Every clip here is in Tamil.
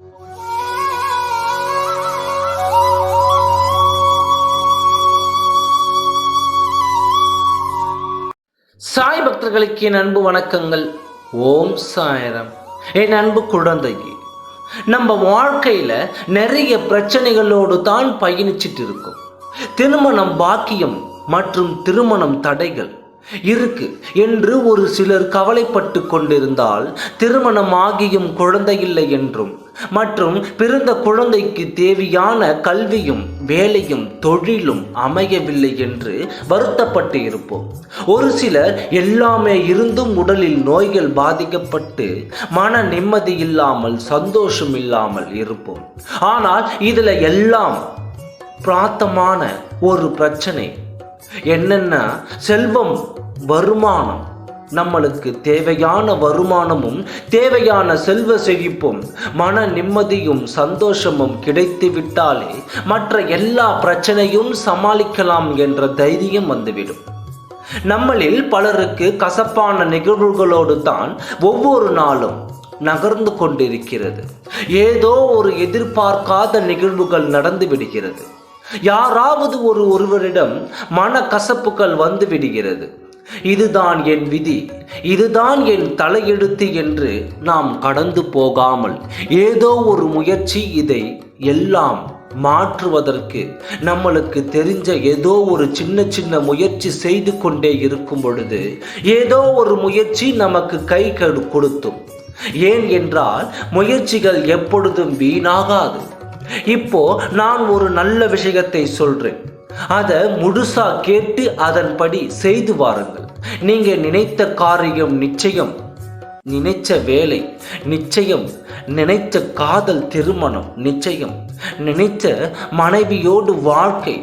சாய் பக்தர்களுக்கு என் அன்பு வணக்கங்கள். ஓம் சாயரம். என் அன்பு குழந்தையே நம்ம வாழ்க்கையில் நிறைய பிரச்சனைகளோடு தான் பயணிச்சிட்டு இருக்கோம். திருமணம் பாக்கியம் மற்றும் திருமணம் தடைகள். இருக்கு என்று ஒரு சிலர் கவலைப்பட்டு கொண்டிருந்தால் திருமணம் ஆகியும் குழந்தையில்லை என்றும் மற்றும் பிறந்த குழந்தைக்கு தேவையான கல்வியும் வேலையும் தொழிலும் அமையவில்லை என்று வருத்தப்பட்டு இருப்போம் ஒரு சிலர் எல்லாமே இருந்தும் உடலில் நோய்கள் பாதிக்கப்பட்டு மன நிம்மதி இல்லாமல் சந்தோஷம் இல்லாமல் இருப்போம். ஆனால் இதில் எல்லாம் பிராத்தமான ஒரு பிரச்சனை என்னென்ன செல்வம் வருமானம். நம்மளுக்கு தேவையான வருமானமும் தேவையான செல்வ செழிப்பும் மன நிம்மதியும் சந்தோஷமும் கிடைத்து விட்டாலே மற்ற எல்லா பிரச்சனையும் சமாளிக்கலாம் என்ற தைரியம் வந்துவிடும். நம்மளில் பலருக்கு கசப்பான நிகழ்வுகளோடு தான் ஒவ்வொரு நாளும் நகர்ந்து கொண்டிருக்கிறது. ஏதோ ஒரு எதிர்பார்க்காத நிகழ்வுகள் நடந்து விடுகிறது. யாராவது ஒரு ஒருவரிடம் மனக்கசப்புகள் வந்து விடுகிறது. இதுதான் என் விதி. இதுதான் என் தலையெழுத்து என்று நாம் கடந்து போகாமல் ஏதோ ஒரு முயற்சி இதை எல்லாம் மாற்றுவதற்கு நம்மளுக்கு தெரிஞ்ச ஏதோ ஒரு சின்ன சின்ன முயற்சி செய்து கொண்டே இருக்கும் பொழுது ஏதோ ஒரு முயற்சி நமக்கு கை கடு கொடுத்தும். ஏன் என்றால் முயற்சிகள் எப்பொழுதும் வீணாகாது. இப்போ நான் ஒரு நல்ல விஷயத்தை சொல்றேன். அதை முழுசா கேட்டு அதன்படி செய்து வாருங்கள். நீங்க நினைத்த காரியம் நிச்சயம் நினைச்ச வேலை நிச்சயம் நினைச்ச காதல் திருமணம் நிச்சயம் நினைச்ச மனைவியோடு வாழ்க்கை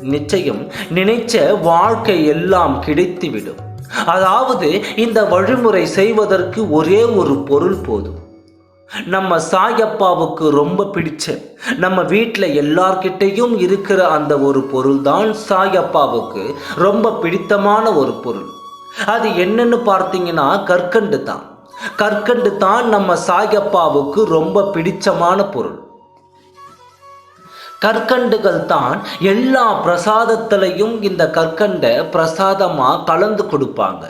நிச்சயம் நினைச்ச வாழ்க்கை எல்லாம் கிடைத்துவிடும். அதாவது இந்த வழிமுறை செய்வதற்கு ஒரே ஒரு பொருள் போதும். நம்ம சாயப்பாவுக்கு ரொம்ப பிடிச்ச நம்ம வீட்டில் எல்லார்கிட்டையும் இருக்கிற அந்த ஒரு பொருள் தான் சாயப்பாவுக்கு ரொம்ப பிடித்தமான ஒரு பொருள். அது என்னன்னு பார்த்தீங்கன்னா கற்கண்டு தான். கற்கண்டு தான் நம்ம சாயப்பாவுக்கு ரொம்ப பிடிச்சமான பொருள். கற்கண்டுகள் தான் எல்லா பிரசாதத்திலையும் இந்த கற்கண்டை பிரசாதமாக கலந்து கொடுப்பாங்க.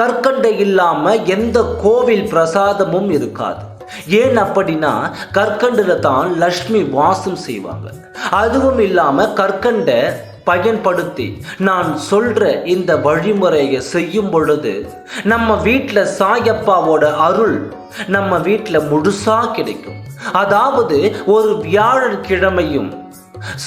கற்கண்டை இல்லாமல் எந்த கோவில் பிரசாதமும் இருக்காது. ஏன் அப்படின்னா கற்கண்டில் தான் லக்ஷ்மி வாசம் செய்வாங்க. அதுவும் இல்லாமல் கற்கண்டை பயன்படுத்தி நான் சொல்ற இந்த வழிமுறையை செய்யும் பொழுது நம்ம வீட்டில் சாயப்பாவோட அருள் நம்ம வீட்டில் முழுசா கிடைக்கும். அதாவது ஒரு வியாழக்கிழமையும்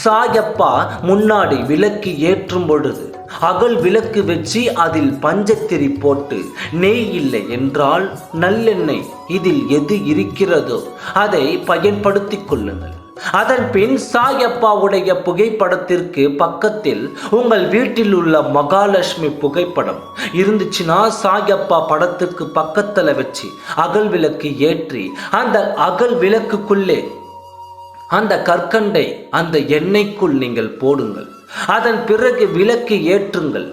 சாயப்பா முன்னாடி விளக்கு ஏற்றும் பொழுது அகல் விளக்கு வச்சு அதில் பஞ்சத்திரி போட்டு நெய் இல்லை என்றால் நல்லெண்ணெய் இதில் எது இருக்கிறதோ அதை பயன்படுத்திக் கொள்ளுங்கள். அதன் பின் சாயப்பாவுடைய புகைப்படத்திற்கு பக்கத்தில் உங்கள் வீட்டில் உள்ள மகாலட்சுமி புகைப்படம் இருந்துச்சுன்னா சாயப்பா படத்துக்கு பக்கத்தில் வச்சு அகல் விளக்கு ஏற்றி அந்த அகல் விளக்குக்குள்ளே அந்த கற்கண்டை அந்த எண்ணெய்க்குள் நீங்கள் போடுங்கள். அதன் பிறகு விளக்கு ஏற்றுங்கள்.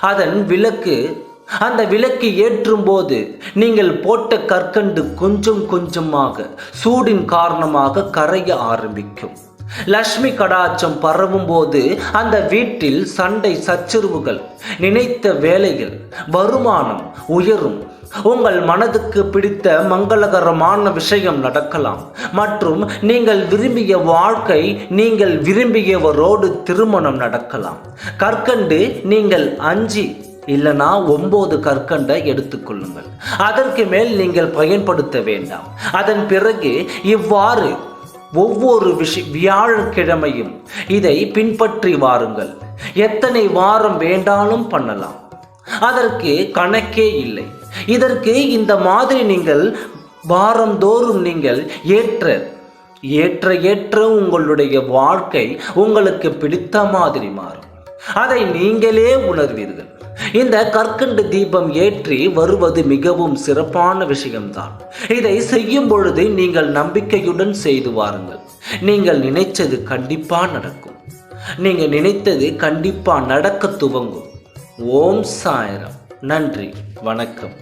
அதன் விளக்கு அந்த விளக்கு ஏற்றும் போது நீங்கள் போட்ட கற்கண்டு கொஞ்சம் கொஞ்சமாக சூடின் காரணமாக கரைய ஆரம்பிக்கும். லக்ஷ்மி கடாச்சம் பரவும் போது அந்த வீட்டில் சண்டை சச்சரவுகள் நினைத்த வேலைகள் வருமானம் உயரும். உங்கள் மனதுக்கு பிடித்த மங்களகரமான விஷயம் நடக்கலாம். மற்றும் நீங்கள் விரும்பிய வாழ்க்கை நீங்கள் விரும்பியவரோடு திருமணம் நடக்கலாம். கற்கண்டு நீங்கள் அஞ்சு இல்லனா ஒன்பது கற்கண்டை எடுத்துக்கொள்ளுங்கள். அதற்கு மேல் நீங்கள் பயன்படுத்த வேண்டாம். அதன் பிறகு இவ்வாறு ஒவ்வொரு விஷ வியாழக்கிழமையும் இதை பின்பற்றி வாருங்கள். எத்தனை வாரம் வேண்டாலும் பண்ணலாம். அதற்கு கணக்கே இல்லை. இதற்கு இந்த மாதிரி நீங்கள் வாரந்தோறும் நீங்கள் ஏற்ற ஏற்ற ஏற்ற உங்களுடைய வாழ்க்கை உங்களுக்கு பிடித்த மாதிரி மாறும். அதை நீங்களே உணர்வீர்கள். இந்த கற்கண்டு தீபம் ஏற்றி வருவது மிகவும் சிறப்பான விஷயம்தான். இதை செய்யும் பொழுது நீங்கள் நம்பிக்கையுடன் செய்து வாருங்கள். நீங்கள் நினைச்சது கண்டிப்பா நடக்கும். நீங்க நினைத்தது கண்டிப்பா நடக்க துவங்கும். ஓம் சாயரம். நன்றி. வணக்கம்.